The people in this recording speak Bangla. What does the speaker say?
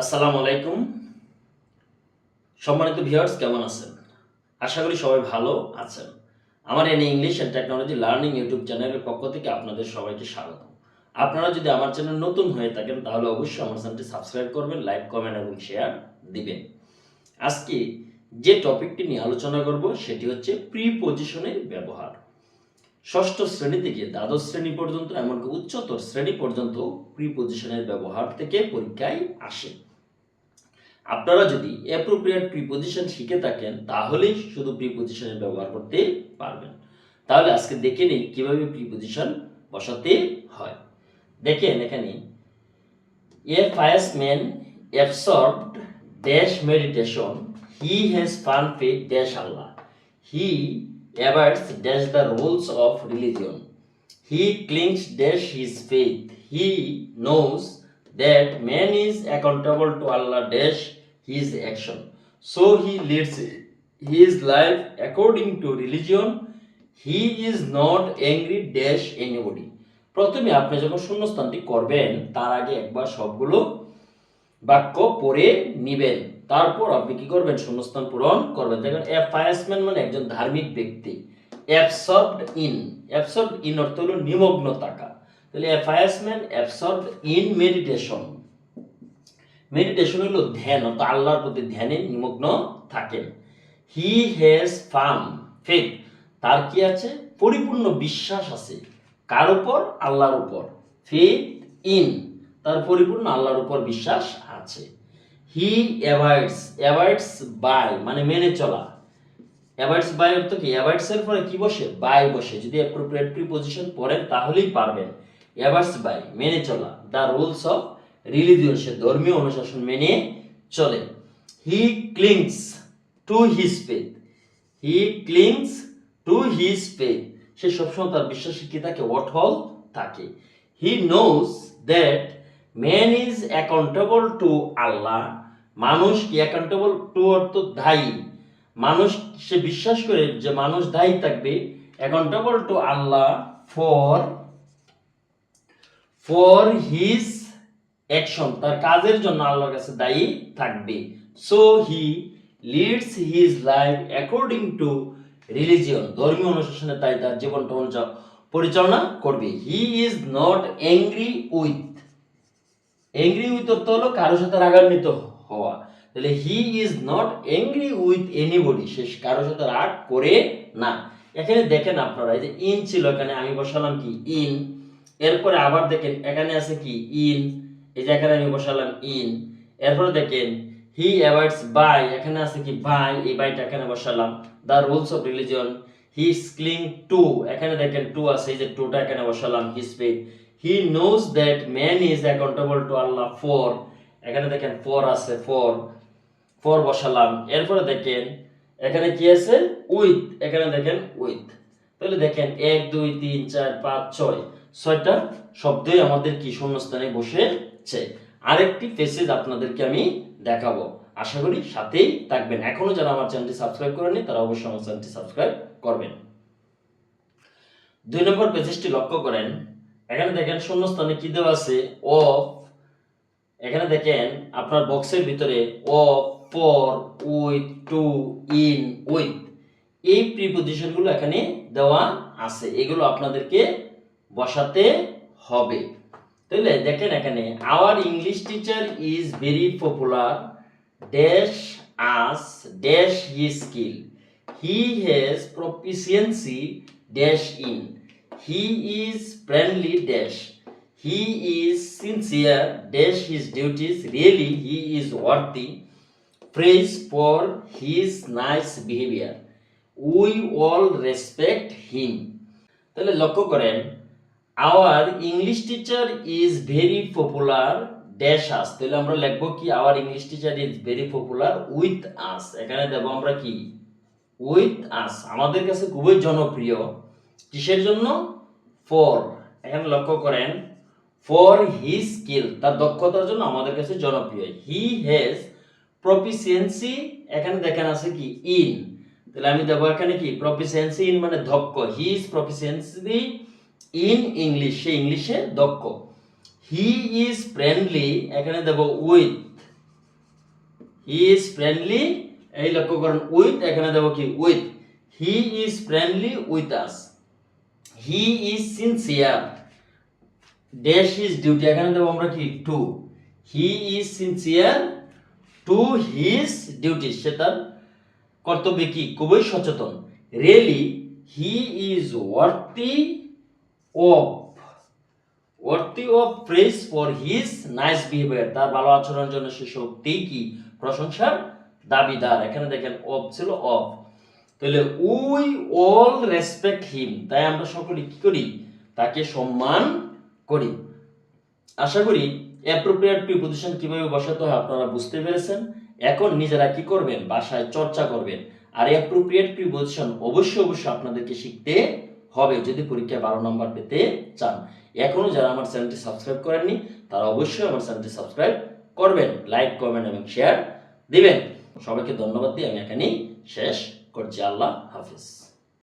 আসসালামু আলাইকুম। সম্মানিত ভিউয়ার্স, কেমন আছেন? আশা করি সবাই ভালো আছেন। আমার এনে English and technology learning YouTube চ্যানেলের পক্ষ থেকে আপনাদের সবাইকে স্বাগত। আপনারা যদি আমার চ্যানেল নতুন হয়ে থাকেন, তাহলে অবশ্যই আমার চ্যানেলটি সাবস্ক্রাইব করবেন, লাইক, কমেন্ট এবং শেয়ার দিবেন। আজকে যে টপিকটি নিয়ে আলোচনা করব, সেটি হচ্ছে প্রি পজিশনের ব্যবহার। ষষ্ঠ শ্রেণি থেকে দ্বাদশ শ্রেণি পর্যন্ত, এমনকি উচ্চতর শ্রেণি পর্যন্ত প্রিপোজিশনের ব্যবহার থেকে পরীক্ষায় আসে। আপনারা যদি অ্যাপ্রোপ্রিয়েট প্রিপোজিশন শিখে থাকেন, তাহলেই শুধু প্রিপোজিশনের ব্যবহার করতে পারবেন। তাহলে আজকে দেখে নিই কীভাবে প্রিপোজিশন বসাতে হয়। দেখেন এখানে a pious man absorbed dash meditation he has firm faith dash Allah he averts dash the rules of religion. He clings dash his faith he knows that man is accountable to Allah, dash his action. So he leads his life according to religion. He is not angry dash anybody. প্রথমে আপনি যখন শূন্যস্থানটি করবেন, তার আগে একবার সবগুলো বাক্য পড়ে নিবেন। তারপর আপনি কি করবেন? শূন্যস্থান পূরণ করবেন। দেখেন অ্যাফায়াসম্যান মানে একজন ধার্মিক ব্যক্তি। অ্যাবসর্বড ইন অ্যাবসর্বড ইন অর্থ হলো নিমগ্ন থাকা তাহলে a pious man absorbed in meditation meditation হলো ধ্যান, অর্থাৎ আল্লাহর প্রতি ধ্যানে নিমগ্ন থাকেন। হি হ্যাজ ফার্ম ফেথ তার কি আছে? পরিপূর্ণ বিশ্বাস আছে। কার উপর? আল্লাহর উপর। ফেথ ইন তার পরিপূর্ণ আল্লাহর উপর বিশ্বাস আছে। হি অ্যাভয়েডস অ্যাভয়েডস বাই মানে মেনে চলা। অ্যাভয়েডস বাই অর্থ কি? অ্যাভয়েডস এর পরে কি বসে? বাই বসে। যদি অ্যাপ্রোপ্রিয়েট প্রিপোজিশন পড়েন তাহলেই পারবেন। অ্যাভয়েডস বাই মেনে চলা। দ্য রুলস অফ রিলিজিয়ন সে ধর্মীয় অনুশাসন মেনে চলে। He clings to his faith he clings to his faith সে সবসময় তার বিশ্বাসে কি থাকে? অটল থাকে। He knows that man is accountable to Allah মানুষ কি অ্যাকাউন্টেবল টু অর্থ দায়ী? মানুষ সে বিশ্বাস করে যে মানুষ দায়ী থাকবে accountable to Allah for for his action তার কাজের জন্য আল্লাহর কাছে দায়ী থাকবে। So he leads his life according to religion ধর্মীয় অনুশাসনে তাই তার জীবনটা পরিচালনা করবে। He is not angry with angry with অর্থ হলো কারোর সাথে রাগান্বিত হওয়া। তাহলে he is not angry with anybody সে কারোর সাথে রাগ করে না। এখানে দেখেন আপনারা, এই যে ইন ছিল, এখানে আমি বসালাম কি? ইন এরপরে আবার দেখেন, এখানে আছে কি? ইন এই এখানে আমি বসালাম ইন এরপরে দেখেন হি অ্যাভয়েডস বাই এখানে আছে কি বাই এই বাইটা এখানে বসালাম the rules of religion he cling to এখানে দেখেন টু আছে, এই যে টুটা এখানে বসালাম his faith he knows that man is accountable to Allah for এখানে দেখেন ফর আছে ফর ফর বসালাম, এরপরে দেখেন, এখানে কি আছে? উইথ এখানে দেখেন উইথ তাহলে দেখেন এক, দুই, তিন, চার, পাঁচ, ছয়, ছয়টা শব্দই আমাদের কি শূন্যস্থানে বসেছে আরেকটি পেসেজ আপনাদেরকে আমি দেখাবো। আশা করি সাথেই থাকবেন। এখনও যারা আমার চ্যানেলটি সাবস্ক্রাইব করেনি তারা অবশ্যই আমার চ্যানেলটি সাবস্ক্রাইব করবেন। দুই নম্বর পেজেসটি লক্ষ্য করেন। এখানে দেখেন শূন্যস্থানে কি দেওয়া আছে? অফ এখানে দেখেন আপনার বক্সের ভিতরে of for with to in with এই প্রিপোজিশনগুলো এখানে দেওয়া আছে। এগুলো আপনাদেরকে বসাতে হবে। তাহলে দেখেন এখানে our English teacher is very popular dash us dash he skill he has proficiency dash in he is friendly dash he is sincere dash his duties really he is worthy praise for his nice behavior. We all respect him. তাহলে লক্ষ্য করেন our English teacher is very popular dash us তাহলে আমরা লিখব কি our English teacher is very popular with us এখানে দেবো আমরা কি? উইথ আস আমাদের কাছে খুবই জনপ্রিয়। কিসের জন্য? ফর এখানে লক্ষ্য করেন। ফর হি স্কিল তার দক্ষতার জন্য আমাদের কাছে জনপ্রিয়। হি হ্যাজ প্রফিসিয়েন্সি এখানে দেখেন আছে কি ইন তাহলে আমি দেবো এখানে কি প্রফিসিয়েন্সি ইন মানে দক্ষ। He is proficiency in English সে ইংলিশে দক্ষ। হি ইজ ফ্রেন্ডলি এখানে দেবো উইথ হি ইজ ফ্রেন্ডলি এই লক্ষ্য করেন উইথ এখানে দেবো কি? With he is friendly with us he is sincere dash is duty এখানে দেবো আমরা কি? To he is sincere to his duty সে তার কর্তব্যে কি? খুবই সচেতন। Really he is worthy of worthy of praise for his nice behaviour তার ভালো আচরণের জন্য সে সত্যিই কি? প্রশংসার দাবিদার। এখানে দেখেন অফ ছিল অফ তাহলে উই অল রেসপেক্ট হিম তাই আমরা সকলে কি করি? তাকে সম্মান করি। আশা করি অ্যাপ্রোপ্রিয়েট প্রিপোজিশন কীভাবে বসাতে হয় আপনারা বুঝতে পেরেছেন। এখন নিজেরা কি করবেন? বাসায় চর্চা করবেন। আর অ্যাপ্রোপ্রিয়েট প্রিপোজিশন অবশ্যই অবশ্যই আপনাদেরকে শিখতে হবে, যদি পরীক্ষায় বারো নম্বর পেতে চান। এখনও যারা আমার চ্যানেলটি সাবস্ক্রাইব করেননি, তারা অবশ্যই আমার চ্যানেলটি সাবস্ক্রাইব করবেন লাইক কমেন্ট এবং শেয়ার দিবেন। সবাইকে ধন্যবাদ দিয়ে আমি এখানেই শেষ করছি। আল্লাহ হাফিজ।